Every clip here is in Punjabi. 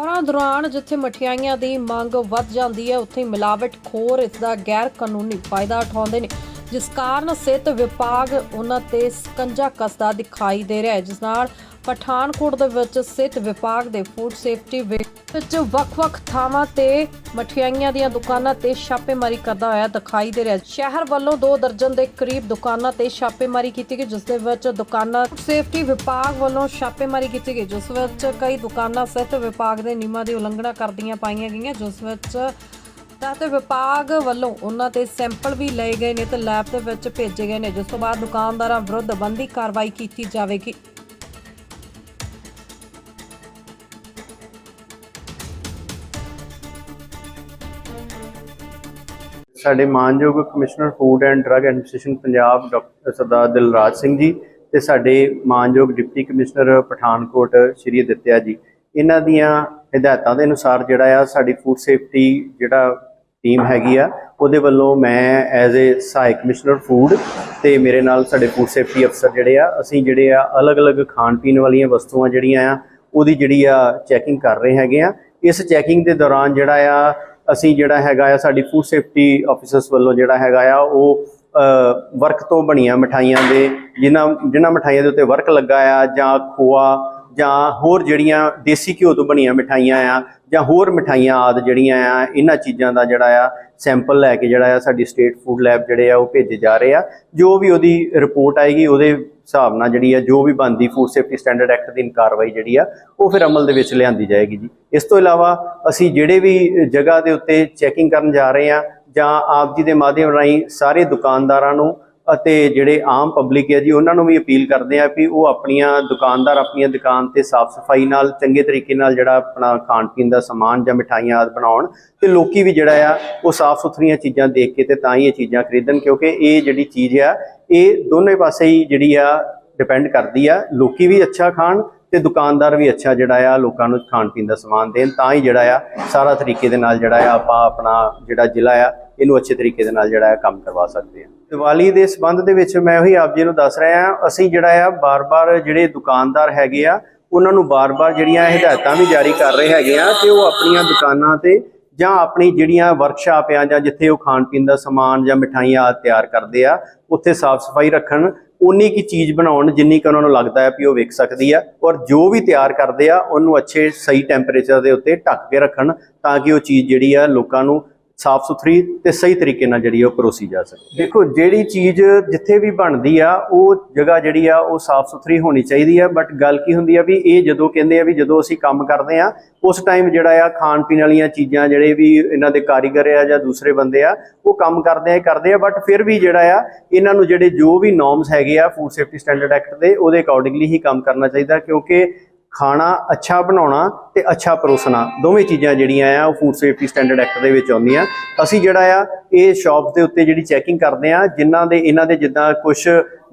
ਔਰਾਂ ਦੌਰਾਨ ਜਿੱਥੇ ਮਠਿਆਈਆਂ ਦੀ ਮੰਗ ਵੱਧ ਜਾਂਦੀ ਹੈ, ਉੱਥੇ ਹੀ ਮਿਲਾਵਟ ਖੋਰ ਇਸ ਦਾ ਗੈਰ ਕਾਨੂੰਨੀ ਫਾਇਦਾ ਉਠਾਉਂਦੇ ਨੇ। ਜਿਸ ਕਾਰਨ ਸਿਹਤ ਵਿਭਾਗ ਉਹਨਾਂ ਤੇ ਸਕੰਜਾ ਕਸਦਾ ਦਿਖਾਈ ਦੇ ਰਿਹਾ ਹੈ। ਜਿਸ ਨਾਲ ਪਠਾਨਕੋਟ ਦੇ ਵਿੱਚ ਸਿਹਤ ਵਿਭਾਗ ਦੇ ਫੂਡ ਸੇਫਟੀ ਵਿੱਚ ਵੱਖ-ਵੱਖ ਥਾਵਾਂ ਤੇ ਮਠਿਆਈਆਂ ਦੀਆਂ ਦੁਕਾਨਾਂ ਤੇ ਛਾਪੇਮਾਰੀ ਕਰਦਾ ਹੋਇਆ ਦਿਖਾਈ ਦੇ ਰਿਹਾ ਸ਼ਹਿਰ ਵੱਲੋਂ ਦੋ ਦਰਜਨ ਦੇ ਕਰੀਬ ਦੁਕਾਨਾਂ ਤੇ ਛਾਪੇਮਾਰੀ ਕੀਤੀ ਗਈ, ਜਿਸ ਦੇ ਵਿੱਚ ਦੁਕਾਨਾਂ ਸੇਫਟੀ ਵਿਭਾਗ ਵੱਲੋਂ ਛਾਪੇਮਾਰੀ ਕੀਤੀ ਗਈ, ਜਿਸ ਵਿੱਚ ਕਈ ਦੁਕਾਨਾਂ ਸਿਹਤ ਵਿਭਾਗ ਦੇ ਨਿਯਮਾਂ ਦੀ ਉਲੰਘਣਾ ਕਰਦੀਆਂ ਪਾਈਆਂ ਗਈਆਂ, ਜਿਸ ਵਿੱਚ ਤਹਿਤ ਵਿਭਾਗ ਵੱਲੋਂ ਉਹਨਾਂ ਤੇ ਸੈਂਪਲ ਵੀ ਲਏ ਗਏ ਨੇ ਤੇ ਲੈਬ ਦੇ ਵਿੱਚ ਭੇਜੇ ਗਏ ਨੇ, ਜਿਸ ਤੋਂ ਬਾਅਦ ਦੁਕਾਨਦਾਰਾਂ ਵਿਰੁੱਧ ਬੰਦੀ ਕਾਰਵਾਈ ਕੀਤੀ ਜਾਵੇਗੀ। ਸਾਡੇ ਮਾਨਯੋਗ commissioner food and drug administration Punjab doctor Sardar Dilraj Singh ji ਤੇ ਸਾਡੇ ਮਾਨਯੋਗ ਡਿਪਟੀ ਕਮਿਸ਼ਨਰ ਪਠਾਨਕੋਟ ਸ਼੍ਰੀ ਦਿੱਤਿਆ ਜੀ। ਇਹਨਾਂ ਦੀਆਂ ਹਦਾਇਤਾਂ ਦੇ ਅਨੁਸਾਰ ਜਿਹੜਾ ਆ ਸਾਡੀ ਫੂਡ ਸੇਫਟੀ ਜਿਹੜਾ ਟੀਮ ਹੈਗੀ ਆ, ਉਹਦੇ ਵੱਲੋਂ ਮੈਂ ਐਜ਼ ਅ ਸਹਾਇਕ ਕਮਿਸ਼ਨਰ ਫੂਡ ਤੇ ਮੇਰੇ ਨਾਲ ਸਾਡੇ ਫੂਡ ਸੇਫਟੀ ਅਫਸਰ ਜਿਹੜੇ ਆ, ਅਸੀਂ ਜਿਹੜੇ ਆ ਅਲੱਗ-ਅਲੱਗ ਖਾਣ ਪੀਣ ਵਾਲੀਆਂ ਵਸਤੂਆਂ ਜਿਹੜੀਆਂ ਆ, ਉਹਦੀ ਜਿਹੜੀ ਆ ਚੈਕਿੰਗ ਕਰ ਰਹੇ ਹੈਗੇ ਆ। ਇਸ ਚੈਕਿੰਗ ਦੇ ਦੌਰਾਨ ਜਿਹੜਾ ਆ ਅਸੀਂ ਜਿਹੜਾ ਹੈਗਾ ਆ, ਸਾਡੀ ਫੂਡ ਸੇਫਟੀ ਆਫੀਸਰਸ ਵੱਲੋਂ ਜਿਹੜਾ ਹੈਗਾ ਆ, ਉਹ ਵਰਕ ਤੋਂ ਬਣੀਆਂ ਮਠਾਈਆਂ ਦੇ, ਜਿਨ੍ਹਾਂ ਜਿਨ੍ਹਾਂ ਮਠਾਈਆਂ ਦੇ ਉੱਤੇ ਵਰਕ ਲੱਗਾ ਆ ਜਾਂ ਖੋਆ ਜਾਂ ਹੋਰ ਜਿਹੜੀਆਂ ਦੇਸੀ ਘਿਓ ਤੋਂ ਬਣੀਆਂ ਮਿਠਾਈਆਂ ਆ, ਜਾਂ ਹੋਰ ਮਿਠਾਈਆਂ ਆਦ ਜਿਹੜੀਆਂ ਆ, ਇਹਨਾਂ ਚੀਜ਼ਾਂ ਦਾ ਜਿਹੜਾ ਆ ਸੈਂਪਲ ਲੈ ਕੇ ਜਿਹੜਾ ਆ ਸਾਡੀ ਸਟੇਟ ਫੂਡ ਲੈਬ ਜਿਹੜੇ ਆ ਉਹ ਭੇਜੇ ਜਾ ਰਹੇ ਆ। ਜੋ ਵੀ ਉਹਦੀ ਰਿਪੋਰਟ ਆਏਗੀ, ਉਹਦੇ ਹਿਸਾਬ ਨਾਲ ਜਿਹੜੀ ਆ, ਜੋ ਵੀ ਬਣਦੀ ਫੂਡ ਸੇਫਟੀ ਸਟੈਂਡਰਡ ਐਕਟ ਦੀ ਕਾਰਵਾਈ ਜਿਹੜੀ ਆ, ਉਹ ਫਿਰ ਅਮਲ ਦੇ ਵਿੱਚ ਲਿਆਂਦੀ ਜਾਏਗੀ ਜੀ। ਇਸ ਤੋਂ ਇਲਾਵਾ ਅਸੀਂ ਜਿਹੜੇ ਵੀ ਜਗ੍ਹਾ ਦੇ ਉੱਤੇ ਚੈਕਿੰਗ ਕਰਨ ਜਾ ਰਹੇ ਆ, ਜਾਂ ਆਪ ਜੀ ਦੇ ਮਾਧਿਅਮ ਰਾਹੀਂ ਸਾਰੇ ਦੁਕਾਨਦਾਰਾਂ ਨੂੰ ਅਤੇ ਜਿਹੜੇ ਆਮ ਪਬਲਿਕ ਹੈ ਜੀ, ਉਹਨਾਂ ਨੂੰ ਵੀ ਅਪੀਲ ਕਰਦੇ ਆ ਵੀ ਉਹ ਆਪਣੀਆਂ ਦੁਕਾਨਦਾਰ ਆਪਣੀਆਂ ਦੁਕਾਨ ਤੇ ਸਾਫ਼ ਸਫ਼ਾਈ ਨਾਲ, ਚੰਗੇ ਤਰੀਕੇ ਨਾਲ ਜਿਹੜਾ ਆਪਣਾ ਖਾਣ ਪੀਣ ਦਾ ਸਮਾਨ ਜਾਂ ਮਿਠਾਈਆਂ ਆਦਿ ਬਣਾਉਣ ਤੇ ਲੋਕੀ ਵੀ ਜਿਹੜਾ ਆ, ਉਹ ਸਾਫ਼ ਸੁਥਰੀਆਂ ਚੀਜ਼ਾਂ ਦੇਖ ਕੇ ਤੇ ਤਾਂ ਹੀ ਇਹ ਚੀਜ਼ਾਂ ਖਰੀਦਣ ਕਿਉਂਕਿ ਇਹ ਜਿਹੜੀ ਚੀਜ਼ ਆ, ਇਹ ਦੋਨੇ ਪਾਸੇ ਹੀ ਜਿਹੜੀ ਆ ਡਿਪੈਂਡ ਕਰਦੀ ਆ। ਲੋਕੀ ਵੀ ਅੱਛਾ ਖਾਣ ਤੇ ਦੁਕਾਨਦਾਰ ਵੀ ਅੱਛਾ ਜਿਹੜਾ ਆ, ਲੋਕਾਂ ਨੂੰ ਖਾਣ ਪੀਣ ਦਾ ਸਮਾਨ ਦੇਣ, ਤਾਂ ਹੀ ਜਿਹੜਾ ਆ, ਸਾਰਾ ਤਰੀਕੇ ਦੇ ਨਾਲ ਜਿਹੜਾ ਆ, ਆਪਾਂ ਆਪਣਾ ਜਿਹੜਾ ਜ਼ਿਲ੍ਹਾ ਆ, ਇਹਨੂੰ ਅੱਛੇ ਤਰੀਕੇ ਦੇ ਨਾਲ ਜਿਹੜਾ ਆ, ਕੰਮ ਕਰਵਾ ਸਕਦੇ ਆ। ਦੀਵਾਲੀ ਦੇ ਸੰਬੰਧ ਦੇ ਵਿੱਚ ਮੈਂ ਉਹੀ ਆਪ ਜੀ ਨੂੰ ਦੱਸ ਰਿਹਾ ਆ ਅਸੀਂ ਜਿਹੜਾ ਆ, ਬਾਰ-ਬਾਰ ਜਿਹੜੇ ਦੁਕਾਨਦਾਰ ਹੈਗੇ ਆ, ਉਹਨਾਂ ਨੂੰ ਬਾਰ-ਬਾਰ ਜਿਹੜੀਆਂ ਹਦਾਇਤਾਂ ਵੀ ਜਾਰੀ ਕਰ ਰਹੇ ਹੈਗੇ ਆ ਕਿ ਉਹ ਆਪਣੀਆਂ ਦੁਕਾਨਾਂ ਤੇ ਜਾਂ ਆਪਣੀ ਜਿਹੜੀਆਂ ਵਰਕਸ਼ਾਪ ਆ ਜਾਂ ਜਿੱਥੇ ਉਹ ਖਾਣ ਪੀਣ ਦਾ ਸਮਾਨ ਜਾਂ ਮਠਾਈਆਂ ਆਦਿ ਤਿਆਰ ਕਰਦੇ ਆ, ਉੱਥੇ ਸਾਫ਼ ਸਫ਼ਾਈ ਰੱਖਣ ਉਨੀ ਕੀ ਚੀਜ਼ ਬਣਾਉਣ ਜਿੰਨੀ ਕਿ ਉਹਨਾਂ ਨੂੰ ਲੱਗਦਾ ਹੈ ਵੀ ਉਹ ਵਿਕ ਸਕਦੀ ਆ ਔਰ ਜੋ ਵੀ ਤਿਆਰ ਕਰਦੇ ਆ, ਉਹਨੂੰ ਅੱਛੇ ਸਹੀ ਟੈਂਪਰੇਚਰ ਦੇ ਉੱਤੇ ਢੱਕ ਕੇ ਰੱਖਣ ਤਾਂ ਕਿ ਉਹ ਚੀਜ਼ ਜਿਹੜੀ ਆ ਲੋਕਾਂ ਨੂੰ ਸਾਫ਼ ਸੁਥਰੀ ਤੇ ਸਹੀ ਤਰੀਕੇ ਨਾਲ ਜਿਹੜੀ ਉਹ ਪਰੋਸੀ ਜਾ ਸਕੇ। ਦੇਖੋ, ਜਿਹੜੀ ਚੀਜ਼ ਜਿੱਥੇ ਵੀ ਬਣਦੀ ਆ, ਉਹ ਜਗ੍ਹਾ ਜਿਹੜੀ ਆ, ਉਹ ਸਾਫ਼ ਸੁਥਰੀ ਹੋਣੀ ਚਾਹੀਦੀ ਆ, ਬਟ ਗੱਲ ਕੀ ਹੁੰਦੀ ਆ ਵੀ ਇਹ ਜਦੋਂ ਕਹਿੰਦੇ ਆ ਵੀ ਜਦੋਂ ਅਸੀਂ ਕੰਮ ਕਰਦੇ ਆ, ਉਸ ਟਾਈਮ ਜਿਹੜਾ ਆ ਖਾਣ ਪੀਣ ਵਾਲੀਆਂ ਚੀਜ਼ਾਂ ਜਿਹੜੇ ਵੀ ਇਹਨਾਂ ਦੇ ਕਾਰੀਗਰ ਆ ਜਾਂ ਦੂਸਰੇ ਬੰਦੇ ਆ, ਉਹ ਕੰਮ ਕਰਦੇ ਆ ਕਰਦੇ ਆ, ਬਟ ਫਿਰ ਵੀ ਜਿਹੜਾ ਆ, ਇਹਨਾਂ ਨੂੰ ਜਿਹੜੇ ਜੋ ਵੀ ਨੋਰਮਸ ਹੈਗੇ ਆ ਫੂਡ ਸੇਫਟੀ ਸਟੈਂਡਰਡ ਐਕਟ ਦੇ, ਉਹਦੇ ਅਕੋਰਡਿੰਗਲੀ ਹੀ ਕੰਮ ਕਰਨਾ ਚਾਹੀਦਾ, ਕਿਉਂਕਿ ਖਾਣਾ ਅੱਛਾ ਬਣਾਉਣਾ ਤੇ ਅੱਛਾ ਪਰੋਸਣਾ। ਦੋਵੇਂ ਚੀਜ਼ਾਂ ਜਿਹੜੀਆਂ ਆ, ਉਹ ਫੂਡ ਸੇਫਟੀ ਸਟੈਂਡਰਡ ਐਕਟ ਦੇ ਵਿੱਚ ਆਉਂਦੀਆਂ। ਅਸੀਂ ਜਿਹੜਾ ਆ, ਇਹ ਸ਼ਾਪਸ ਦੇ ਉੱਤੇ ਜਿਹੜੀ ਚੈਕਿੰਗ ਕਰਦੇ ਆ, ਜਿਨ੍ਹਾਂ ਦੇ, ਇਹਨਾਂ ਦੇ ਜਿੱਦਾਂ ਕੁਝ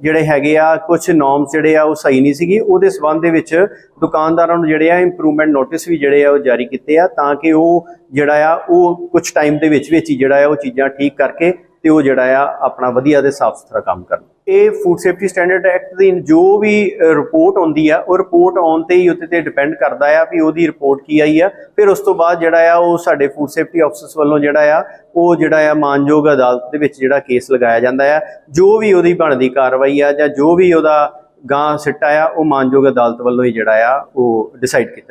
ਜਿਹੜੇ ਹੈਗੇ ਆ ਕੁਝ ਨੋਰਮਸ ਜਿਹੜੇ ਆ, ਉਹ ਸਹੀ ਨਹੀਂ ਸੀਗੀ। ਉਹਦੇ ਸਬੰਧ ਦੇ ਵਿੱਚ ਦੁਕਾਨਦਾਰਾਂ ਨੂੰ ਜਿਹੜੇ ਆ ਇੰਪਰੂਵਮੈਂਟ ਨੋਟਿਸ ਵੀ ਜਿਹੜੇ ਆ, ਉਹ ਜਾਰੀ ਕੀਤੇ ਆ, ਤਾਂ ਕਿ ਉਹ ਜਿਹੜਾ ਆ, ਉਹ ਕੁਝ ਟਾਈਮ ਦੇ ਵਿੱਚ ਵਿੱਚ ਹੀ ਜਿਹੜਾ ਆ, ਉਹ ਚੀਜ਼ਾਂ ਠੀਕ ਕਰਕੇ ਤੇ ਉਹ ਜਿਹੜਾ ਆ ਆਪਣਾ ਵਧੀਆ ਤੇ ਸਾਫ਼ ਸੁਥਰਾ ਕੰਮ ਕਰਨ ਇਹ ਫੂਡ ਸੇਫਟੀ ਸਟੈਂਡਰਡ ਐਕਟ ਦੀ ਜੋ ਵੀ ਰਿਪੋਰਟ ਆਉਂਦੀ ਆ, ਉਹ ਰਿਪੋਰਟ ਆਉਣ ਤੇ ਹੀ ਉੱਤੇ ਤੇ ਡਿਪੈਂਡ ਕਰਦਾ ਆ ਵੀ ਉਹਦੀ ਰਿਪੋਰਟ ਕੀ ਆਈ ਆ। ਫਿਰ ਉਸ ਤੋਂ ਬਾਅਦ ਜਿਹੜਾ ਆ ਉਹ ਸਾਡੇ ਫੂਡ ਸੇਫਟੀ ਆਫਿਸਰਸ ਵੱਲੋਂ ਜਿਹੜਾ ਆ, ਉਹ ਜਿਹੜਾ ਆ ਮਾਨਯੋਗ ਅਦਾਲਤ ਦੇ ਵਿੱਚ ਜਿਹੜਾ ਕੇਸ ਲਗਾਇਆ ਜਾਂਦਾ ਆ। ਜੋ ਵੀ ਉਹਦੀ ਬਣਦੀ ਕਾਰਵਾਈ ਆ ਜਾਂ ਜੋ ਵੀ ਉਹਦਾ ਗਾਂ ਸਿੱਟਾ ਆ, ਉਹ ਮਾਨਯੋਗ ਅਦਾਲਤ ਵੱਲੋਂ ਹੀ ਜਿਹੜਾ ਆ, ਉਹ ਡਿਸਾਈਡ ਕੀਤਾ